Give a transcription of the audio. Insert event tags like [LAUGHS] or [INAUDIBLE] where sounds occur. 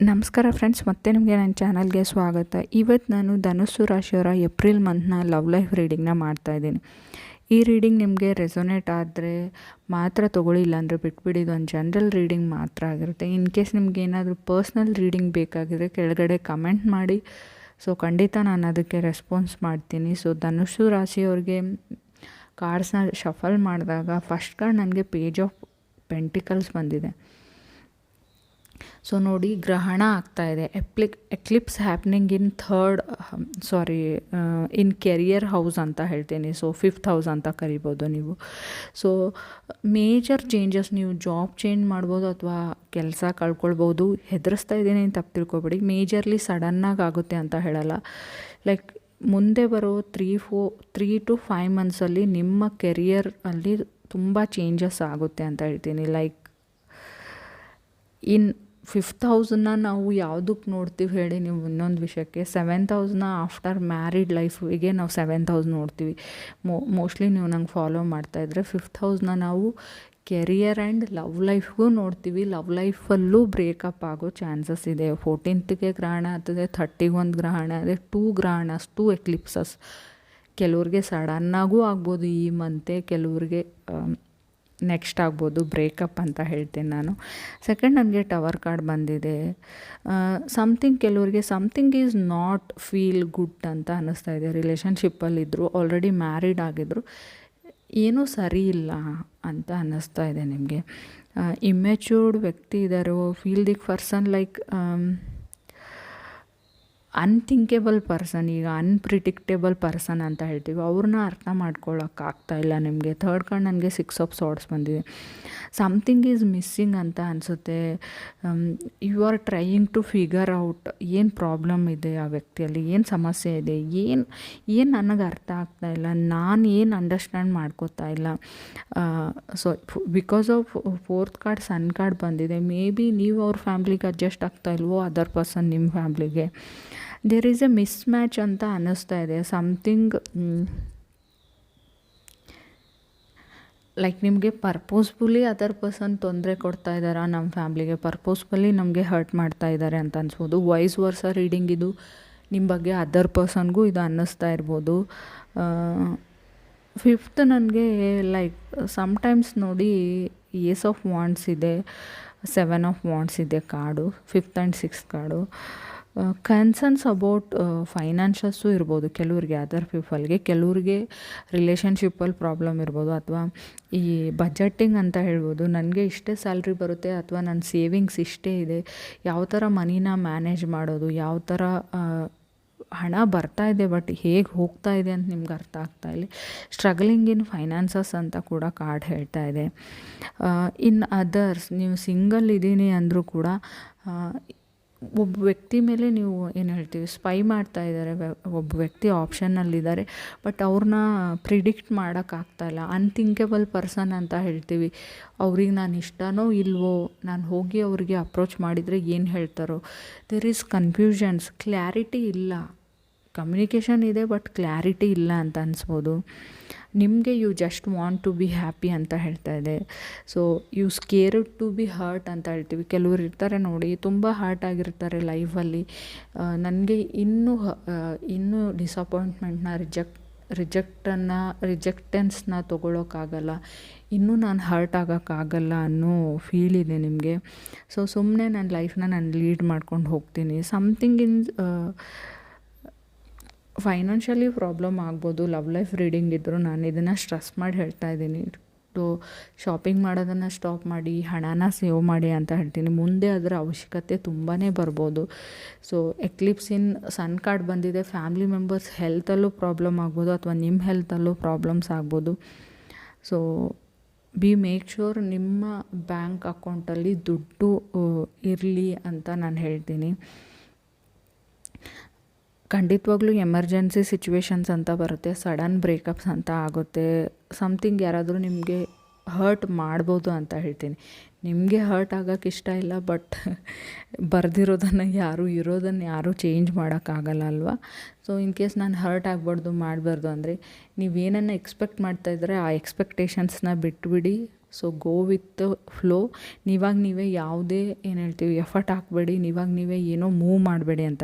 ನಮಸ್ಕಾರ ಫ್ರೆಂಡ್ಸ್ ಮತ್ತೆ ನಿಮಗೆ ನನ್ನ ಚಾನಲ್ಗೆ ಸ್ವಾಗತ. ಇವತ್ತು ನಾನು ಧನುಸ್ಸು ರಾಶಿಯವರ ಏಪ್ರಿಲ್ ಮಂತ್ನ ಲವ್ ಲೈಫ್ ರೀಡಿಂಗ್ನ ಮಾಡ್ತಾಯಿದ್ದೀನಿ ಈ ರೀಡಿಂಗ್ ನಿಮಗೆ ರೆಸೊನೇಟ್ ಆದರೆ ಮಾತ್ರ ತೊಗೊಳ್ಳಿ, ಇಲ್ಲಾಂದರೆ ಬಿಟ್ಬಿಡಿ. ಇದು ಒಂದು ಜನರಲ್ ರೀಡಿಂಗ್ ಮಾತ್ರ ಆಗಿರುತ್ತೆ. ಇನ್ ಕೇಸ್ ನಿಮ್ಗೆ ಏನಾದರೂ ಪರ್ಸ್ನಲ್ ರೀಡಿಂಗ್ ಬೇಕಾಗಿದ್ರೆ ಕೆಳಗಡೆ ಕಮೆಂಟ್ ಮಾಡಿ. ಸೊ ಖಂಡಿತ ನಾನು ಅದಕ್ಕೆ ರೆಸ್ಪಾನ್ಸ್ ಮಾಡ್ತೀನಿ. ಸೊ ಧನುಸ್ಸು ರಾಶಿಯವ್ರಿಗೆ ಕಾರ್ಡ್ಸ್ನ ಶಫಲ್ ಮಾಡಿದಾಗ ಫಸ್ಟ್ ಕಾರ್ಡ್ ನನಗೆ ಪೇಜ್ ಆಫ್ ಪೆಂಟಿಕಲ್ಸ್ ಬಂದಿದೆ. ಸೊ ನೋಡಿ, ಗ್ರಹಣ ಆಗ್ತಾ ಇದೆ. ಎಪ್ಲಿಕ್ eclipse happening in third sorry in career house ಅಂತ ಹೇಳ್ತೀನಿ. ಸೊ ಫಿಫ್ತ್ ಹೌಸ್ ಅಂತ ಕರಿಬೋದು ನೀವು. ಸೊ ಮೇಜರ್ ಚೇಂಜಸ್ ನೀವು ಜಾಬ್ ಚೇಂಜ್ ಮಾಡ್ಬೋದು ಅಥವಾ ಕೆಲಸ ಕಳ್ಕೊಳ್ಬೋದು, ಹೆದರಿಸ್ತಾ ಇದ್ದೀನಿ ಅಂತ ತಪ್ಪು ತಿಳ್ಕೊಬೇಡಿ. ಮೇಜರ್ಲಿ ಸಡನ್ನಾಗಿ ಆಗುತ್ತೆ ಅಂತ ಹೇಳಲ್ಲ. ಲೈಕ್ ಮುಂದೆ ಬರೋ three four three to five ಮಂತ್ಸಲ್ಲಿ ನಿಮ್ಮ ಕೆರಿಯರ್ ಅಲ್ಲಿ ತುಂಬ ಚೇಂಜಸ್ ಆಗುತ್ತೆ ಅಂತ ಹೇಳ್ತೀನಿ. ಲೈಕ್ ಇನ್ ಫಿಫ್ತ್ ಹೌಸನ್ನ ನಾವು ಯಾವುದಕ್ಕೆ ನೋಡ್ತೀವಿ ಹೇಳಿ ನೀವು ಇನ್ನೊಂದು ವಿಷಯಕ್ಕೆ. ಸೆವೆಂತ್ ಹೌಸ್ನ ಆಫ್ಟರ್ ಮ್ಯಾರಿಡ್ ಲೈಫಿಗೆ ನಾವು ಸೆವೆಂತ್ ಹೌಸ್ ನೋಡ್ತೀವಿ. ಮೋ, ಮೋಸ್ಟ್ಲಿ ನೀವು ನಂಗೆ ಫಾಲೋ ಮಾಡ್ತಾಯಿದ್ರೆ ಫಿಫ್ತ್ ಹೌಸ್ನ ನಾವು ಕೆರಿಯರ್ ಆ್ಯಂಡ್ ಲವ್ ಲೈಫ್ಗೂ ನೋಡ್ತೀವಿ. ಲವ್ ಲೈಫಲ್ಲೂ ಬ್ರೇಕಪ್ ಆಗೋ ಚಾನ್ಸಸ್ ಇದೆ. ಫೋರ್ಟೀನ್ತ್ಗೆ ಗ್ರಹಣ ಆಗ್ತದೆ ಥರ್ಟಿಗೆ ಒಂದು ಗ್ರಹಣ ಇದೆ, ಟೂ ಗ್ರಹಣಸ್, ಟೂ ಎಕ್ಲಿಪ್ಸಸ್. ಕೆಲವ್ರಿಗೆ ಸಡನ್ನಾಗೂ ಆಗ್ಬೋದು ಈ ಮಂತೆ, ಕೆಲವ್ರಿಗೆ ನೆಕ್ಸ್ಟ್ ಆಗ್ಬೋದು ಬ್ರೇಕಪ್ ಅಂತ ಹೇಳ್ತೀನಿ ನಾನು. ಸೆಕೆಂಡ್ ನನಗೆ ಟವರ್ ಕಾರ್ಡ್ ಬಂದಿದೆ. ಸಮಥಿಂಗ್ ಕೆಲವರಿಗೆ something is not feel good ಅಂತ ಅನ್ನಿಸ್ತಾ ಇದೆ. ರಿಲೇಷನ್ಶಿಪ್ಪಲ್ಲಿದ್ದರು ಆಲ್ರೆಡಿ ಮ್ಯಾರಿಡ್ ಆಗಿದ್ದರು ಏನೂ ಸರಿ ಇಲ್ಲ ಅಂತ ಅನ್ನಿಸ್ತಾ ಇದೆ ನಿಮಗೆ. ಇಮ್ಮೆಚ್ಯೂರ್ಡ್ ವ್ಯಕ್ತಿ ಇದ್ದಾರೋ feel the person like unthinkable person ಈಗ ಅನ್ಪ್ರಿಡಿಕ್ಟೇಬಲ್ ಪರ್ಸನ್ ಅಂತ ಹೇಳ್ತೀವಿ. ಅವ್ರನ್ನ ಅರ್ಥ ಮಾಡ್ಕೊಳ್ಳೋಕ್ಕಾಗ್ತಾ ಇಲ್ಲ ನಿಮಗೆ. ಥರ್ಡ್ ಕಾರ್ಡ್ ನನಗೆ ಸಿಕ್ಸ್ ಆಫ್ ಸಾಟ್ಸ್ ಬಂದಿದೆ. ಸಮಥಿಂಗ್ ಈಸ್ ಮಿಸ್ಸಿಂಗ್ ಅಂತ ಅನಿಸುತ್ತೆ. You are trying to figure out ಏನು ಪ್ರಾಬ್ಲಮ್ ಇದೆ ಆ ವ್ಯಕ್ತಿಯಲ್ಲಿ, ಏನು ಸಮಸ್ಯೆ ಇದೆ, ಏನು ಏನು ನನಗೆ ಅರ್ಥ ಆಗ್ತಾ ಇಲ್ಲ, ನಾನು ಏನು ಅಂಡರ್ಸ್ಟ್ಯಾಂಡ್ ಮಾಡ್ಕೋತಾ ಇಲ್ಲ. So because of fourth card sun card ಬಂದಿದೆ ಮೇ ಬಿ ನೀವು ಅವ್ರ ಫ್ಯಾಮ್ಲಿಗೆ ಅಡ್ಜಸ್ಟ್ ಆಗ್ತಾ ಇಲ್ವೋ ಅದರ್ ಪರ್ಸನ್ ನಿಮ್ಮ ಫ್ಯಾಮ್ಲಿಗೆ there is a mismatch ಅಂತ ಅನ್ನಿಸ್ತಾ ಇದೆ. ಸಮಥಿಂಗ್ ಲೈಕ್ ನಿಮಗೆ ಪರ್ಪೋಸ್ಫುಲಿ ಅದರ್ ಪರ್ಸನ್ ತೊಂದರೆ ಕೊಡ್ತಾ ಇದ್ದಾರಾ? ನಮ್ಮ ಫ್ಯಾಮ್ಲಿಗೆ ಪರ್ಪೋಸ್ಫುಲಿ ನಮಗೆ ಹರ್ಟ್ ಮಾಡ್ತಾ ಇದ್ದಾರೆ ಅಂತ ಅನ್ಸ್ಬೋದು. ವಾಯ್ಸ್ ವರ್ಸ ರೀಡಿಂಗ್ ಇದು ನಿಮ್ಮ ಬಗ್ಗೆ ಅದರ್ ಪರ್ಸನ್ಗೂ ಇದು ಅನ್ನಿಸ್ತಾ ಇರ್ಬೋದು. ಫಿಫ್ತ್ ನನಗೆ ಲೈಕ್ ಸಮ್ಟೈಮ್ಸ್ ನೋಡಿ ಏಸ್ ಆಫ್ ವಾಂಡ್ಸ್ ಇದೆ ಸೆವೆನ್ ಆಫ್ ವಾಂಡ್ಸ್ ಇದೆ card fifth and six card concerns about finances ಇರ್ಬೋದು. ಕೆಲವ್ರಿಗೆ ಅದರ್ ಪೀಪಲ್ಗೆ ಕೆಲವ್ರಿಗೆ ರಿಲೇಷನ್ಶಿಪ್ಪಲ್ಲಿ ಪ್ರಾಬ್ಲಮ್ ಇರ್ಬೋದು. ಅಥವಾ ಈ ಬಜೆಟಿಂಗ್ ಅಂತ ಹೇಳ್ಬೋದು, ನನಗೆ ಇಷ್ಟೇ ಸ್ಯಾಲ್ರಿ ಬರುತ್ತೆ, ಅಥವಾ ನನ್ನ ಸೇವಿಂಗ್ಸ್ ಇಷ್ಟೇ ಇದೆ. ಯಾವ ಥರ ಮನಿನ ಮ್ಯಾನೇಜ್ ಮಾಡೋದು, ಯಾವ ಥರ ಹಣ ಬರ್ತಾ ಇದೆ ಬಟ್ ಹೇಗೆ ಹೋಗ್ತಾ ಇದೆ ಅಂತ ನಿಮ್ಗೆ ಅರ್ಥ ಆಗ್ತಾ ಇಲ್ಲ. ಸ್ಟ್ರಗಲಿಂಗ್ ಇನ್ ಫೈನಾನ್ಸಸ್ ಅಂತ ಕೂಡ ಕಾರ್ಡ್ ಹೇಳ್ತಾ ಇದೆ. ಇನ್ ಅದರ್ಸ್ ನೀವು ಸಿಂಗಲ್ ಇದ್ದೀನಿ ಅಂದರೂ ಕೂಡ ಒಬ್ಬ ವ್ಯಕ್ತಿ ಮೇಲೆ ನೀವು ಏನು ಹೇಳ್ತೀವಿ ಸ್ಪೈ ಮಾಡ್ತಾ ಇದ್ದಾರೆ ಒಬ್ಬ ವ್ಯಕ್ತಿ ಆಪ್ಷನ್ನಲ್ಲಿದ್ದಾರೆ ಬಟ್ ಅವ್ರನ್ನ ಪ್ರಿಡಿಕ್ಟ್ ಮಾಡೋಕ್ಕಾಗ್ತಾಯಿಲ್ಲ ಅನ್ಥಿಂಕೇಬಲ್ ಪರ್ಸನ್ ಅಂತ ಹೇಳ್ತೀವಿ. ಅವ್ರಿಗೆ ನಾನು ಇಷ್ಟನೋ ಇಲ್ವೋ, ನಾನು ಹೋಗಿ ಅವ್ರಿಗೆ ಅಪ್ರೋಚ್ ಮಾಡಿದರೆ ಏನು ಹೇಳ್ತಾರೋ ದೇರ್ ಈಸ್ ಕನ್ಫ್ಯೂಷನ್ಸ್ ಕ್ಲ್ಯಾರಿಟಿ ಇಲ್ಲ. ಕಮ್ಯುನಿಕೇಷನ್ ಇದೆ ಬಟ್ ಕ್ಲ್ಯಾರಿಟಿ ಇಲ್ಲ ಅಂತ ಅನ್ಸ್ಬೋದು. ನಿಮಗೆ you just want to be happy ಅಂತ ಹೇಳ್ತಾ ಇದೆ. So you scare to be hurt ಅಂತ ಹೇಳ್ತೀವಿ. ಕೆಲವರು ಇರ್ತಾರೆ ನೋಡಿ, ತುಂಬ ಹರ್ಟ್ ಆಗಿರ್ತಾರೆ ಲೈಫಲ್ಲಿ ನನಗೆ ಇನ್ನೂ ಇನ್ನೂ ಡಿಸಪಾಯಿಂಟ್ಮೆಂಟ್ನ ರಿಜೆಕ್ಟ್ ರಿಜೆಕ್ಟನ್ನು ರಿಜೆಕ್ಟೆನ್ಸ್ನ ತೊಗೊಳೋಕ್ಕಾಗಲ್ಲ ಇನ್ನೂ ನಾನು ಹರ್ಟ್ ಆಗೋಕ್ಕಾಗಲ್ಲ ಅನ್ನೋ ಫೀಲ್ ಇದೆ ನಿಮಗೆ. ಸೊ ಸುಮ್ಮನೆ ನನ್ನ ಲೈಫ್ನ ನಾನು ಲೀಡ್ ಮಾಡ್ಕೊಂಡು ಹೋಗ್ತೀನಿ. ಸಮಥಿಂಗ್ ಇನ್ ಫೈನಾನ್ಷಿಯಲಿ ಪ್ರಾಬ್ಲಮ್ ಆಗ್ಬೋದು. ಲವ್ ಲೈಫ್ ರೀಡಿಂಗ್ ಇದ್ದರೂ ನಾನು ಇದನ್ನು ಸ್ಟ್ರೆಸ್ ಮಾಡಿ ಹೇಳ್ತಾ ಇದ್ದೀನಿ. ಟು ಶಾಪಿಂಗ್ ಮಾಡೋದನ್ನು ಸ್ಟಾಪ್ ಮಾಡಿ, ಹಣನ ಸೇವ್ ಮಾಡಿ ಅಂತ ಹೇಳ್ತೀನಿ. ಮುಂದೆ ಅದರ ಅವಶ್ಯಕತೆ ತುಂಬಾ ಬರ್ಬೋದು. So eclipse in sun card ಬಂದಿದೆ. ಫ್ಯಾಮ್ಲಿ ಮೆಂಬರ್ಸ್ ಹೆಲ್ತಲ್ಲೂ ಪ್ರಾಬ್ಲಮ್ ಆಗ್ಬೋದು ಅಥವಾ ನಿಮ್ಮ ಹೆಲ್ತಲ್ಲೂ ಪ್ರಾಬ್ಲಮ್ಸ್ ಆಗ್ಬೋದು. ಸೊ ಬಿ ಮೇಕ್ ಶೂರ್ ನಿಮ್ಮ ಬ್ಯಾಂಕ್ ಅಕೌಂಟಲ್ಲಿ ದುಡ್ಡು ಇರಲಿ ಅಂತ ನಾನು ಹೇಳ್ತೀನಿ. ಖಂಡಿತವಾಗ್ಲೂ ಎಮರ್ಜೆನ್ಸಿ ಸಿಚುವೇಶನ್ಸ್ ಅಂತ ಬರುತ್ತೆ, ಸಡನ್ ಬ್ರೇಕಪ್ಸ್ ಅಂತ ಆಗುತ್ತೆ ಸಮ್ಥಿಂಗ್ ಯಾರಾದರೂ ನಿಮಗೆ ಹರ್ಟ್ ಮಾಡ್ಬೋದು ಅಂತ ಹೇಳ್ತೀನಿ. ನಿಮಗೆ ಹರ್ಟ್ ಆಗೋಕ್ಕೆ ಇಷ್ಟ ಇಲ್ಲ ಬಟ್ [LAUGHS] ಬರ್ದಿರೋದನ್ನು ಯಾರೂ, ಇರೋದನ್ನು ಯಾರೂ ಚೇಂಜ್ ಮಾಡೋಕ್ಕಾಗಲ್ಲ ಅಲ್ವಾ? ಸೊ ಇನ್ ಕೇಸ್ ನಾನು ಹರ್ಟ್ ಆಗಬಾರ್ದು, ಮಾಡಬಾರ್ದು ಅಂದರೆ ನೀವೇನನ್ನು ಎಕ್ಸ್ಪೆಕ್ಟ್ ಮಾಡ್ತಾಯಿದ್ರೆ ಆ ಎಕ್ಸ್ಪೆಕ್ಟೇಷನ್ಸ್ನ ಬಿಟ್ಬಿಡಿ. ಸೊ ಗೋ ವಿತ್ ಫ್ಲೋ ನೀವಾಗ ನೀವೇ ಯಾವುದೇ, ಏನು ಹೇಳ್ತೀವಿ ಎಫರ್ಟ್ ಹಾಕಬೇಡಿ, ನೀವಾಗ ನೀವೇ ಏನೋ ಮೂವ್ ಮಾಡಬೇಡಿ ಅಂತ